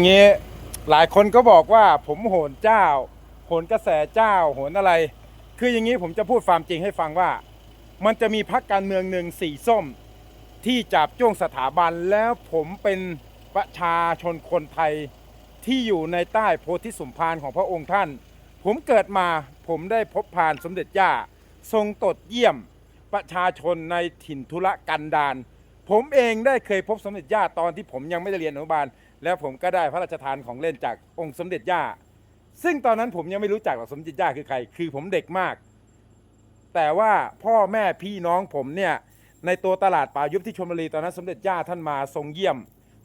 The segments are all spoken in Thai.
อย่างนี้หลายคนก็บอกว่าผมโหนเจ้า โหนกระแสเจ้า โหนอะไร คืออย่างนี้ผมจะพูดความจริงให้ฟังว่า มันจะมีพักการเมืองหนึ่งสีส้ม ที่จับจ้วงสถาบันแล้วผมเป็นประชาชนคนไทยที่อยู่ในใต้โพธิสมภารของพระองค์ท่าน ผมเกิดมาผมได้พบผ่านสมเด็จย่า ทรงตรวจเยี่ยมประชาชนในถิ่นธุรกันดารผมเองได้เคยพบสมเด็จย่าตอนที่ผมยังไม่ได้เรียนอนุบาล แล้วผมก็ได้พระราชทานของเล่นจากองค์สมเด็จย่า ซึ่งตอนนั้นผมยังไม่รู้จักหรอกสมเด็จย่าคือใคร คือผมเด็กมาก แต่ว่าพ่อแม่พี่น้องผมเนี่ยในตัวตลาดป่ายุบที่ชลบุรีตอนนั้นสมเด็จย่าท่านมาทรงเยี่ยม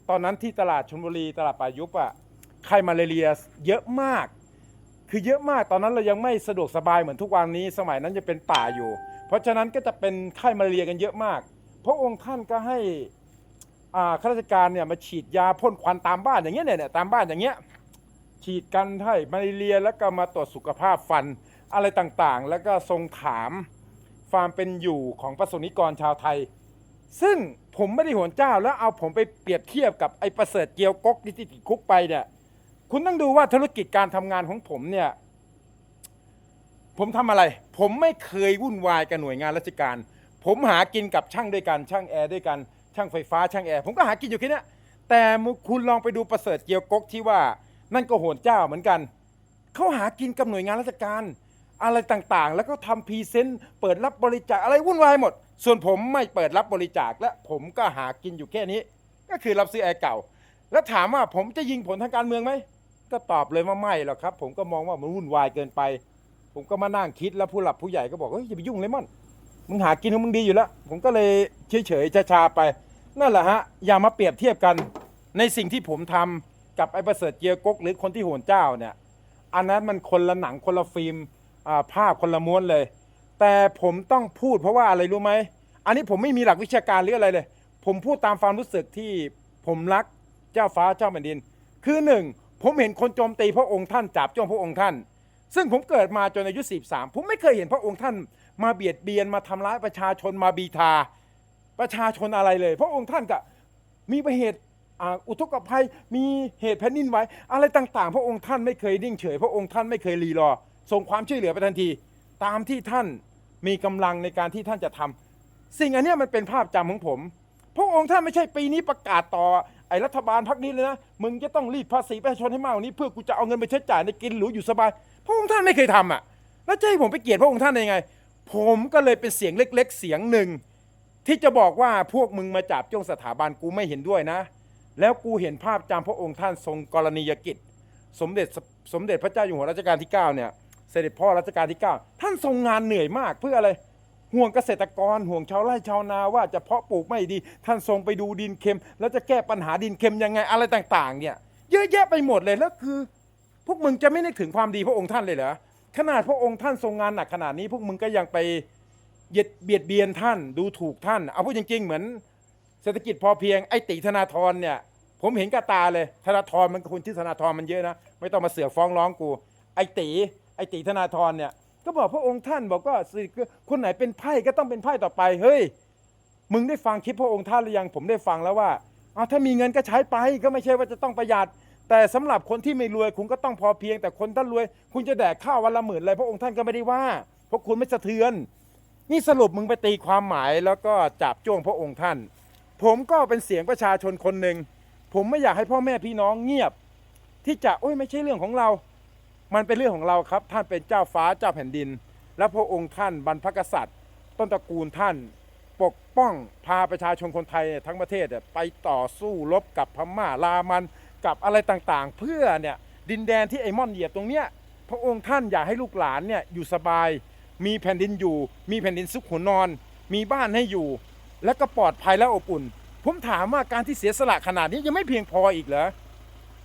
ตอนนั้นที่ตลาดชลบุรีตลาดป่ายุบอะไข้มาเรียเยอะมาก คือเยอะมากตอนนั้นเรายังไม่สะดวกสบายเหมือนทุกวันนี้ สมัยนั้นจะเป็นป่าอยู่ เพราะฉะนั้นก็จะเป็นไข้มาเรียกันเยอะมากพระองค์ท่านก็ให้ ข้าราชการเนี่ยมาฉีดยาพ่นควันตามบ้านอย่างเงี้ยเนี่ยตามบ้านอย่างเงี้ยฉีดกันไข้มาเรียแล้วก็มาตรวจสุขภาพฟันอะไรต่างๆ แล้วก็ทรงถามความเป็นอยู่ของประสนิกรชาวไทย ซึ่งผมไม่ได้โหนเจ้าแล้วเอาผมไปเปรียบเทียบกับไอ้ประเสริฐเกียวกกที่ติดคุกไปเนี่ยคุณต้องดูว่าธุรกิจการทำงานของผมเนี่ยผมทำอะไร ผมไม่เคยวุ่นวายกับหน่วยงานราชการ ผมหากินกับช่างด้วยกันช่างแอร์ด้วยกัน ช่างไฟฟ้าช่างแอร์ผมก็หากินอยู่แค่นี้แต่คุณลองไปดูประเสริฐเกียวกกที่ว่า นั่นก็โหนเจ้าเหมือนกันเขาหากินกับหน่วยงานราชการ อะไรต่างๆ แล้วก็ทำพรีเซนต์เปิดรับบริจาคอะไรวุ่นวายหมด ส่วนผมไม่เปิดรับบริจาคและผมก็หากินอยู่แค่นี้ ก็คือรับซื้อแอร์เก่า แล้วถามว่าผมจะยิงผลทางการเมืองไหมก็ตอบเลยว่าไม่หรอกครับ ผมก็มองว่ามันวุ่นวายเกินไป ผมก็มานั่งคิดแล้วผู้หลักผู้ใหญ่ก็บอกเฮ้ยอย่าไปยุ่งเลยมั่นมึงหากินของมึงดีอยู่แล้ว ผมก็เลยเฉยๆชาๆไป นั่นแหละฮะอย่ามาเปรียบเทียบกันในสิ่งที่ผมทำกับไอ้ประเสริฐเจียกกหรือคนที่โหนเจ้าเนี่ย อันนั้นมันคนละหนังคนละฟิล์มภาพคนละม้วนเลย แต่ผมต้องพูดเพราะว่าอะไรรู้ไหมอันนี้ผมไม่มีหลักวิชาการหรืออะไรเลย ผมพูดตามความรู้สึกที่ผมรักเจ้าฟ้าเจ้าแผ่นดิน คือหนึ่งผมเห็นคนโจมตีพระองค์ท่านจับจ้วงพระองค์ท่าน ซึ่งผมเกิดมาจนอายุ43ผมไม่เคยเห็นพระองค์ท่านมาเบียดเบียนมาทำร้ายประชาชนมาบีทา ประชาชนอะไรเลย พระองค์ท่านก็มีประเหตุอุทกภัยมีเหตุแผ่นดินไหวอะไรต่างๆ พระองค์ท่านไม่เคยนิ่งเฉย พระองค์ท่านไม่เคยรีรอส่งความช่วยเหลือไปทันที ตามที่ท่านมีกำลังในการที่ท่านจะทำสิ่งอันนี้มันเป็นภาพจำของผม พระองค์ท่านไม่ใช่ปีนี้ประกาศต่อไอ้รัฐบาลพักนี้เลยนะมึงจะต้องรีดภาษีประชาชนให้มากกว่านี้เพื่อกูจะเอาเงินไปใช้จ่ายในกินหรูอยู่สบาย พระองค์ท่านไม่เคยทำอะแล้วจะให้ผมไปเกลียดพระองค์ท่านได้ยังไง ผมก็เลยเป็นเสียงเล็ก ๆ เสียงหนึ่ง ที่จะบอกว่าพวกมึงมาจับจ้วงสถาบันกูไม่เห็นด้วยนะ แล้วกูเห็นภาพจำพระองค์ท่านทรงกรณียกิจ สมเด็จสมเด็จพระเจ้าอยู่หัวรัชกาลที่ 9 เนี่ย เสด็จพ่อรัชกาลที่ 9 ท่านทรงงานเหนื่อยมากเพื่ออะไรห่วงเกษตรกรห่วงชาวไร่ชาวนาว่าจะเพาะปลูกไม่ดี ท่านทรงไปดูดินเค็ม แล้วจะแก้ปัญหาดินเค็มยังไงอะไรต่าง ๆ เนี่ย เยอะแยะไปหมดเลยแล้วคือ พวกมึงจะไม่นึกถึงความดีพระองค์ท่านเลยเหรอขนาดพระองค์ท่านทรงงานหนักขนาดนี้ พวกมึงก็ยังไป เหยียดเบียดเบียนท่านดูถูกท่าน เอาพูดจริงๆเหมือนเศรษฐกิจพอเพียงไอ้ติธนาธรเนี่ย ผมเห็นกับตาเลยธนาธรมันคนที่อธนาธรมันเยอะนะไม่ต้องมาเสือกฟ้องร้องกู ไอ้ตีไอ้ตีธนาธรเนี่ย ก็บอกพระองค์ท่านบอกว่าสิคนไหนเป็นไพ่ก็ต้องเป็นไพ่ต่อไปเฮ้ยมึงได้ฟังคลิปพระองค์ท่านหรือยังผมได้ฟังแล้วว่าเอาถ้ามีเงินก็ใช้ไปก็ไม่ใช่ว่าจะต้องประหยัด แต่สำหรับคนที่ไม่รวยคุณก็ต้องพอเพียง แต่คนท่านรวย คุณจะแดกข้าววันละหมื่นอะไรพระองค์ท่านก็ไม่ได้ว่าเพราะคุณไม่สะเทือน นี่สรุปมึงไปตีความหมายแล้วก็จับจ้วงพระองค์ท่าน ผมก็เป็นเสียงประชาชนคนหนึ่ง ผมไม่อยากให้พ่อแม่พี่น้องเงียบ ที่จะโอ้ยไม่ใช่เรื่องของเรา มันเป็นเรื่องของเราครับ ท่านเป็นเจ้าฟ้าเจ้าแผ่นดิน และพระองค์ท่านบรรพกษัตริย์ ต้นตระกูลท่าน ปกป้องพาประชาชนคนไทยทั้งประเทศไปต่อสู้รบกับพม่าลามันกับอะไรต่างๆ เพื่อเนี่ยดินแดนที่ไอ้ม่อนเหยียบตรงเนี้ยพระองค์ท่านอยากให้ลูกหลานเนี่ยอยู่สบาย มีแผ่นดินอยู่ มีแผ่นดินซุกหัวนอน มีบ้านให้อยู่ และก็ปลอดภัยและอบอุ่น ผมถามว่าการที่เสียสละขนาดนี้ยังไม่เพียงพออีกเหรอ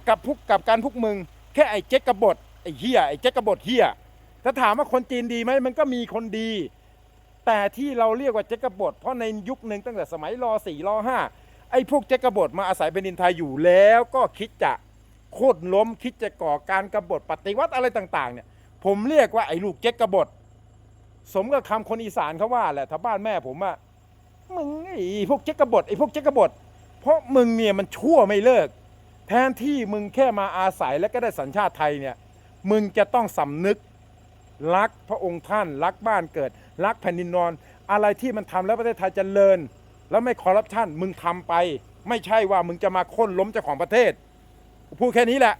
กับพวกกับการพวกมึง แค่ไอ้เจ๊กกบฏไอ้เฮียไอ้เจ๊กกบฏเฮียถ้าถามว่าคนจีนดีไหมมันก็มีคนดี แต่ที่เราเรียกว่าเจ๊กกบฏเพราะในยุคหนึ่งตั้งแต่สมัยรอสี่รอห้าไอ้พวกเจ๊กกบฏมาอาศัยเป็นดินไทยอยู่แล้วก็คิดจะโค่นล้มคิดจะก่อการกบฏปฏิวัติอะไรต่างๆเนี่ยผมเรียกว่าไอ้ลูกเจ๊กกบฏ สมกับคำคนอีสานเขาว่าแหละถ้าบ้านแม่ผมอะมึงไอ้พวกเจ๊กกบฏไอ้พวกเจ๊กกบฏเพราะมึงเนี่ยมันชั่วไม่เลิก แทนที่มึงแค่มาอาศัยแล้วก็ได้สัญชาติไทยเนี่ยมึงจะต้องสำนึกรักพระองค์ท่าน รักบ้านเกิด รักแผ่นดินนอน อะไรที่มันทำแล้วประเทศไทยจเจริญ แล้วไม่คอร์รัปชันมึงทำไป ไม่ใช่ว่ามึงจะมาค้นล้มเจ้าของประเทศ พูดแค่นี้แหละ